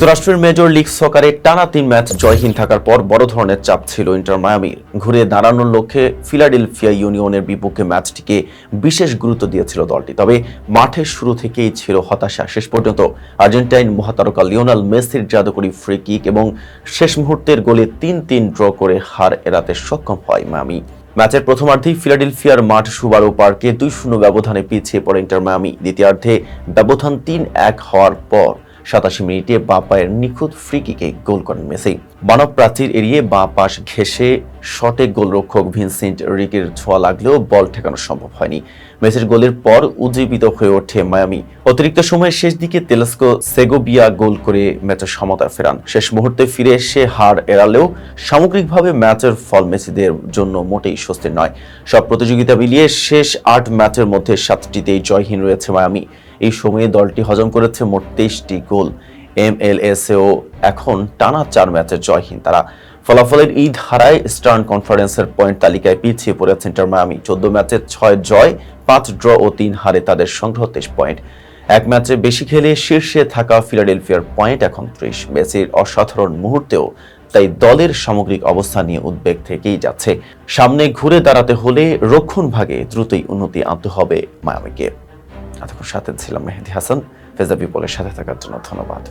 যুক্তরাষ্ট্রের major league সকারে টানা তিন ম্যাচ জয়হীন থাকার পর বড় ধরনের চাপ ছিল ইন্টার মায়ামির ঘুরে দাঁড়ানোর লক্ষ্যে ফিলাডেলফিয়া ইউনিয়নের বিপক্ষে ম্যাচটিকে বিশেষ গুরুত্ব দিয়েছিল দলটি। তবে মাঠের শুরু থেকেই ছিল হতাশা। শেষ পর্যন্ত আর্জেন্টাইন মহাতারকা লিওনাল মেসির জাদুকরি ফ্রি কিক এবং শেষ মুহূর্তের গোলে তিন তিন ড্র করে হার এড়াতে সক্ষম হয় মায়ামি। ম্যাচের প্রথমার্ধেই ফিলাডেলফিয়ার মাঠ সুবারো পার্কে দুই শূন্য ব্যবধানে পিছিয়ে পড়ে ইন্টার মায়ামি। দ্বিতীয়ার্ধে ব্যবধান তিন এক হওয়ার পর সাতাশি মিনিটে বাপায়ের নিখুঁত ফ্রি কিকে গোল করেন মেসি। মানব প্রাচীর এড়িয়ে বাঁ পাশ ঘেঁষে শটে গোলরক্ষক ভিনসেন্ট রিকের ছোঁয়া লাগলেও বল ঠেকানো সম্ভব হয়নি। মেসির গোলের পর উজ্জীবিত হয়ে ওঠে মায়ামি। অতিরিক্ত সময়ের শেষ দিকে তেলেস্কো সেগোবিয়া গোল করে ম্যাচের সমতা ফেরান। শেষ মুহূর্তে ফিরে এসে হার এড়ালেও সামগ্রিকভাবে ম্যাচের ফল মেসিদের জন্য মোটেই স্বস্তির নয়। সব প্রতিযোগিতা মিলিয়ে শেষ আট ম্যাচের মধ্যে সাতটিতেই জয়হীন রয়েছে মায়ামি। এই সময়ে দলটি হজম করেছে মোট তেইশটি গোল। এমএলএসেও এখন টানা চার ম্যাচে জয়হীন। তারা ফলাফলের এই ধারায় স্টার্ন কনফারেন্সের পয়েন্ট তালিকায় পিছিয়ে পড়েছে ইন্টার মায়ামি। চোদ্দ ম্যাচে ছয় জয়, পাঁচ ড্র ও তিন হারে তাদের সংগ্রহ তেইশ পয়েন্ট। এক ম্যাচে বেশি খেলে শীর্ষে থাকা ফিলাডেলফিয়ার পয়েন্ট এখন ত্রিশ। মেসির অসাধারণ মুহূর্তেও তাই দলের সামগ্রিক অবস্থা নিয়ে উদ্বেগ থেকেই যাচ্ছে। সামনে ঘুরে দাঁড়াতে হলে রক্ষণ ভাগে দ্রুতই উন্নতি আনতে হবে মায়ামিকে। এতক্ষণ সাথে ছিলাম মেহেদি হাসান। ফেজা বিপলের সাথে থাকার জন্য ধন্যবাদ।